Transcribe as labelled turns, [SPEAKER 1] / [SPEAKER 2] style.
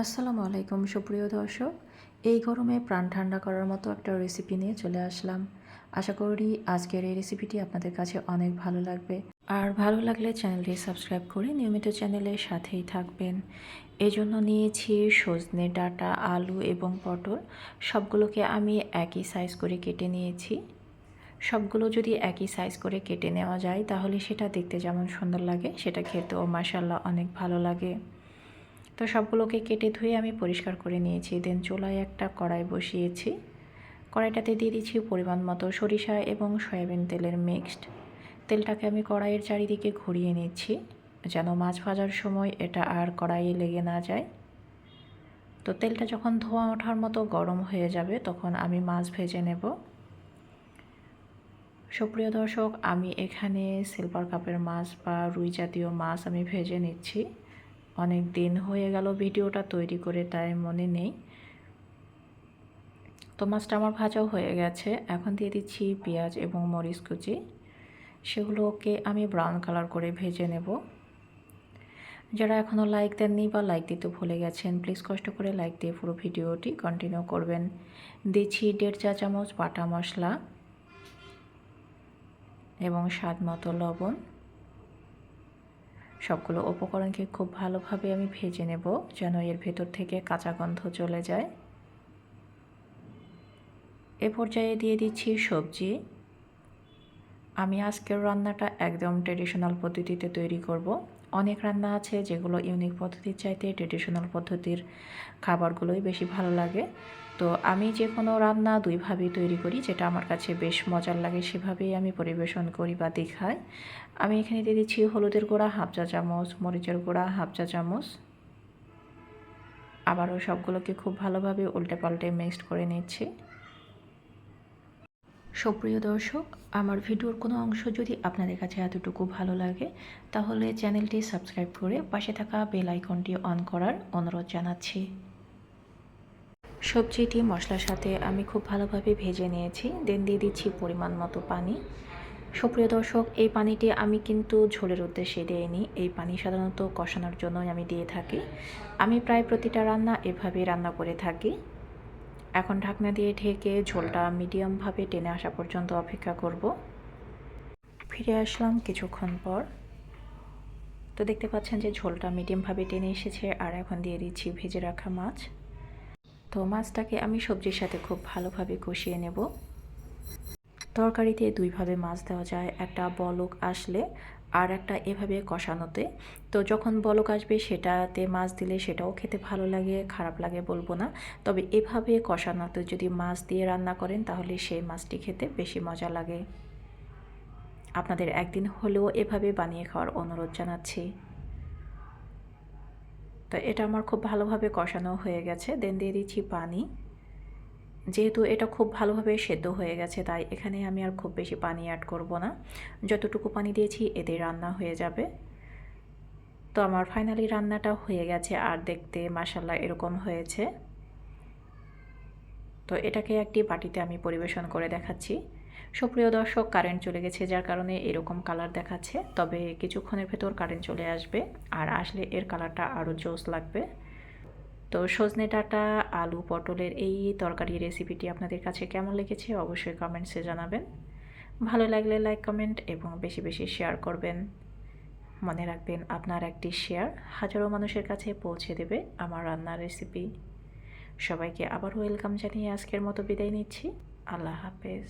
[SPEAKER 1] আসসালামু আলাইকুম, সুপ্রিয় দর্শক। এই গরমে প্রাণ ঠান্ডা করার মতো একটা রেসিপি নিয়ে চলে আসলাম। আশা করি আজকের এই রেসিপিটি আপনাদের কাছে অনেক ভালো লাগবে। আর ভালো লাগলে চ্যানেলটি সাবস্ক্রাইব করে নিয়মিত চ্যানেলের সাথেই থাকবেন। এই জন্য নিয়েছি সজনে ডাটা, আলু এবং পটল। সবগুলোকে আমি একই সাইজ করে কেটে নিয়েছি। সবগুলো যদি একই সাইজ করে কেটে নেওয়া যায়, তাহলে সেটা দেখতে যেমন সুন্দর লাগে, সেটা খেতেও মাসাল্লাহ অনেক ভালো লাগে। তো সবগুলোকে কেটে ধুয়ে আমি পরিষ্কার করে নিয়েছি। দেন চুলায় একটা কড়াই বসিয়েছি। কড়াইটাতে দিয়ে দিচ্ছি পরিমাণ মতো সরিষা এবং সয়াবিন তেলের মিক্সড তেলটাকে আমি কড়াইয়ের চারিদিকে ঘুরিয়ে নিচ্ছি, যেন মাছ ভাজার সময় এটা আর কড়াইয়ে লেগে না যায়। তো তেলটা যখন ধোয়া ওঠার মতো গরম হয়ে যাবে, তখন আমি মাছ ভেজে নেব। সুপ্রিয় দর্শক, আমি এখানে সিলভার কাপের মাছ বা রুই জাতীয় মাছ আমি ভেজে নিচ্ছি। অনেক দিন হয়ে গেল ভিডিওটা তৈরি করে, তাই মনে নেই। তো মাছটা আমার ভাজাও হয়ে গেছে। এখন দিয়ে দিচ্ছি পেঁয়াজ এবং মরিচ কুচি। সেগুলোকে আমি ব্রাউন কালার করে ভেজে নেব। যারা এখনও লাইক দেননি বা লাইক দিতে ভুলে গেছেন প্লিজ কষ্ট করে লাইক দিয়ে পুরো ভিডিওটি কন্টিনিউ করবেন। দিচ্ছি দেড় চা চামচ বাটা মশলা এবং স্বাদ মতো লবণ। সবগুলো উপকরণকে খুব ভালোভাবে আমি ভেজে নেব যেন এর ভেতর থেকে কাঁচা গন্ধ চলে যায়। এ পর্যায়ে দিয়ে দিচ্ছি সবজি। আমি আজকের রান্নাটা একদম ট্রেডিশনাল পদ্ধতিতে তৈরি করব। অনেক রান্না আছে যেগুলো ইউনিক পদ্ধতির চাইতে ট্রেডিশনাল পদ্ধতির খাবারগুলোই বেশি ভালো লাগে। তো আমি যে কোনো রান্না দুইভাবেই তৈরি করি, যেটা আমার কাছে বেশ মজার লাগে সেভাবেই আমি পরিবেশন করি বা দেখাই। আমি এখানে দিয়ে দিচ্ছি হলুদের গুঁড়া, হাফ চা চামচ, মরিচের গুঁড়া, হাফ চা চামচ। আবারও সবগুলোকে খুব ভালোভাবে উল্টে পাল্টে মিক্সড করে নিচ্ছি। সুপ্রিয় দর্শক, আমার ভিডিওর কোনো অংশ যদি আপনাদের কাছে এতটুকু ভালো লাগে, তাহলে চ্যানেলটি সাবস্ক্রাইব করে পাশে থাকা বেল আইকনটি অন করার অনুরোধ জানাচ্ছি। সবজিটি মশলার সাথে আমি খুব ভালোভাবে ভেজে নিয়েছি। দেন দিয়ে দিচ্ছি পরিমাণ মতো পানি। সুপ্রিয় দর্শক, এই পানিটি আমি কিন্তু ঝোলের উদ্দেশ্যে দিইনি। এই পানি সাধারণত কষানোর জন্যই আমি দিয়ে থাকি। আমি প্রায় প্রতিটা রান্না এভাবে রান্না করে থাকি। এখন ঢাকনা দিয়ে ঢেকে ঝোলটা মিডিয়ামভাবে টেনে আসা পর্যন্ত অপেক্ষা করব। ফিরে আসলাম কিছুক্ষণ পর। তো দেখতে পাচ্ছেন যে ঝোলটা মিডিয়ামভাবে টেনে এসেছে আর এখন দিয়ে দিচ্ছি ভেজে রাখা মাছ। তো মাছটাকে আমি সবজির সাথে খুব ভালোভাবে কষিয়ে নেব। তরকারিতে দুইভাবে মাছ দেওয়া যায়। একটা বলক আসলে আর একটা এভাবে কষানোতে। তো যখন বলক আসবে সেটাতে মাছ দিলে সেটাও খেতে ভালো লাগে, খারাপ লাগে বলব না। তবে এভাবে কষানোতে যদি মাছ দিয়ে রান্না করেন তাহলে সেই মাছটি খেতে বেশি মজা লাগে। আপনাদের একদিন হলেও এভাবে বানিয়ে খাওয়ার অনুরোধ জানাচ্ছি। তো এটা আমার খুব ভালোভাবে কষানো হয়ে গেছে। দেন দিয়ে দিচ্ছি পানি। যেহেতু এটা খুব ভালোভাবে সেদ্ধ হয়ে গেছে, তাই এখানে আমি আর খুব বেশি পানি অ্যাড করব না। যতটুকু পানি দিয়েছি, এতে রান্না হয়ে যাবে। তো আমার ফাইনালি রান্নাটা হয়ে গেছে, আর দেখতে মাসাল্লাহ এরকম হয়েছে। তো এটাকে একটি বাটিতে আমি পরিবেশন করে দেখাচ্ছি। সুপ্রিয় দর্শক কারেন্ট চলে গেছে, যার কারণে এরকম কালার দেখাচ্ছে। তবে কিছুক্ষণের ভেতর কারেন্ট চলে আসবে, আর আসলে এর কালারটা আরও জোস লাগবে। তো সজনে ডাটা, আলু পটলের এই তরকারি রেসিপিটি আপনাদের কাছে কেমন লেগেছে অবশ্যই কমেন্টসে জানাবেন। ভালো লাগলে লাইক কমেন্ট এবং বেশি বেশি শেয়ার করবেন। মনে রাখবেন আপনার একটি শেয়ার হাজারো মানুষের কাছে পৌঁছে দেবে আমার রান্নার রেসিপি সবাইকে আবার ওয়েলকাম জানিয়ে আজকের মতো বিদায় নিচ্ছি। আল্লাহ হাফেজ।